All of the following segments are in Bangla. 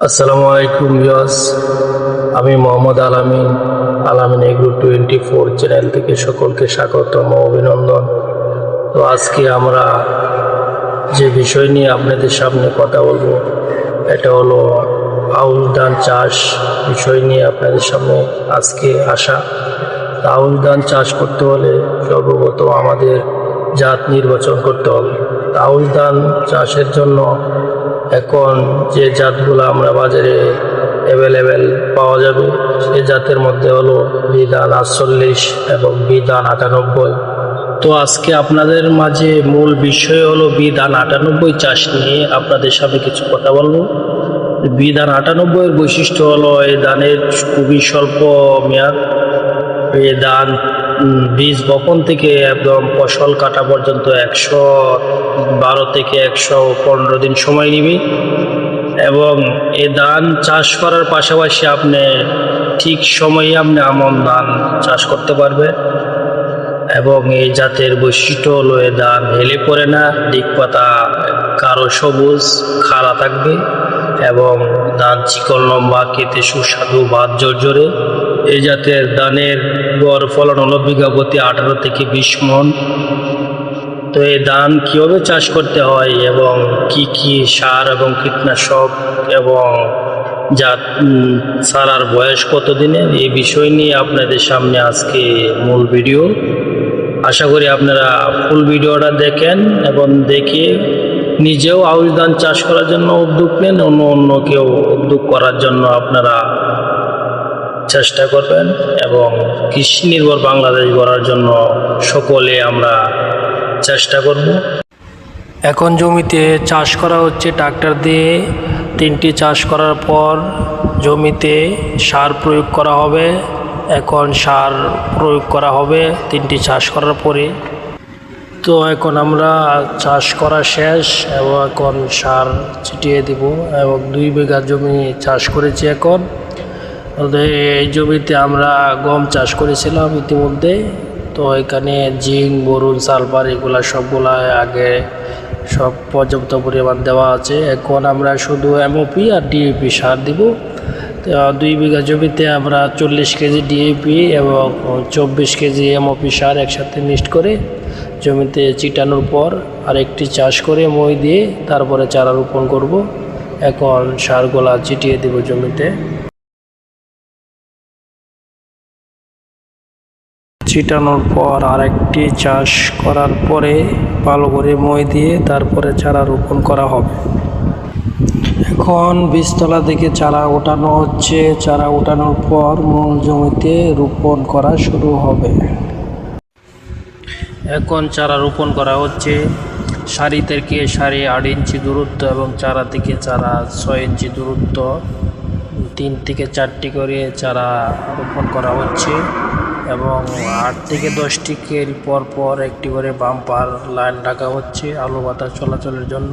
আসসালামু আলাইকুম বিয়াস আমি মোহাম্মদ আলামিন আলামিন এগ্রো টোয়েন্টি ফোর চ্যানেল থেকে সকলকে স্বাগতম অভিনন্দন। তো আজকে আমরা যে বিষয় নিয়ে আপনাদের সামনে কথা বলব, এটা হলো আউশ ধান চাষ বিষয় নিয়ে আপনাদের সামনে আজকে আসা। তা আউশ ধান চাষ করতে হলে সর্বপ্রথম আমাদের জাত নির্বাচন করতে হবে। তা আউশ ধান চাষের জন্য এখন যে জাতগুলো আমরা বাজারে অ্যাভেলেবেল পাওয়া যাবে সেই জাতের মধ্যে হলো বিধান আটচল্লিশ এবং বিধান আটানব্বই। তো আজকে আপনাদের মাঝে মূল বিষয় হলো বিধান আটানব্বই চাষ নিয়ে আপনাদের সামনে কিছু কথা বলব। বিধান আটানব্বইয়ের বৈশিষ্ট্য হলো এই ধানের খুবই স্বল্প মেয়াদ এই উম, বীজ বপন থেকে একদম ফসল কাটা পর্যন্ত একশো বারো থেকে একশো পনেরো দিন সময় নিবে। এবং এ ধান চাষ করার পাশাপাশি আপনি ঠিক সময়ে আপনি আমন ধান চাষ করতে পারবে। এবং এই জাতের বৈশিষ্ট্য হলো এ ধান হেলে পড়ে না, দিক পাতা কারও সবুজ, খাড়া থাকবে। এবং ধান চিকন লম্বা কেটে সুস্বাদু, ভাত জর্জরে। এই জাতের ধানের গড় ফলন হলো বিঘা প্রতি আঠারো থেকে বিশ মন। তো এই ধান কীভাবে চাষ করতে হয় এবং কি কি সার এবং কীটনাশক এবং জাত সারার বয়স কত দিনের এই বিষয় নিয়ে আপনাদের সামনে আজকে মূল ভিডিও। আশা করি আপনারা ফুল ভিডিওটা দেখেন এবং দেখে নিজেও আউশ ধান চাষ করার জন্য উদ্যোগ নেন, অন্য অন্য কেউ উদ্যোগ করার জন্য আপনারা চেষ্টা করবেন এবং কৃষি নির্ভর বাংলাদেশ গড়ার জন্য সকলে আমরা চেষ্টা করব। এখন জমিতে চাষ করা হচ্ছে ট্রাক্টর দিয়ে, তিনটি চাষ করার পর জমিতে সার প্রয়োগ করা হবে, এখন সার প্রয়োগ করা হবে, তিনটি চাষ করার পরে। তো এখন আমরা চাষ করা শেষ এবং এখন সার ছিটিয়ে দিব এবং দুই বিঘা জমি চাষ করেছি এখন। এই জমিতে আমরা গম চাষ করেছিলাম ইতিমধ্যে। তো এখানে জিঙ্ক বরুণ সালফার এগুলা সবগুলা আগে সব পর্যাপ্ত পরিমাণ দেওয়া আছে। এখন আমরা শুধু এমওপি আর ডিএপি সার দিব। তো দুই বিঘা জমিতে আমরা চল্লিশ কেজি ডিএপি এবং চব্বিশ কেজি এমওপি সার একসাথে মিক্সড করে জমিতে চিটানোর পর আরেকটি চাষ করে মই দিয়ে তারপরে চারা রোপণ করব। এখন সারগুলা চিটিয়ে দেব জমিতে। ছিটানোর পর আরেকটি চাষ করার পরে ভালো করে মই দিয়ে তারপরে চারা রোপণ করা হবে। এখন বীজতলা থেকে চারা ওঠানো হচ্ছে। চারা ওঠানোর পর মূল জমিতে রোপণ করা শুরু হবে। এখন চারা রোপণ করা হচ্ছে। সারি থেকে সারি আট ইঞ্চি দূরত্ব এবং চারা থেকে চারা ছয় ইঞ্চি দূরত্ব। তিন থেকে চারটি করে চারা রোপণ করা হচ্ছে এবং আট থেকে দশটি কের পর পর একটি করে বাম্পার লাইন রাখা হচ্ছে আলু বাতাস চলাচলের জন্য।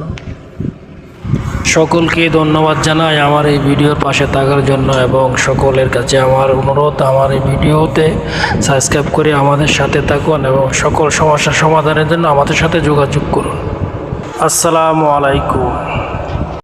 সকলকে ধন্যবাদ জানাই আমার এই ভিডিওর পাশে থাকার জন্য এবং সকলের কাছে আমার অনুরোধ, আমার এই ভিডিওতে সাবস্ক্রাইব করে আমাদের সাথে থাকুন এবং সকল সমস্যা সমাধানের জন্য আমাদের সাথে যোগাযোগ করুন। আসসালামু আলাইকুম।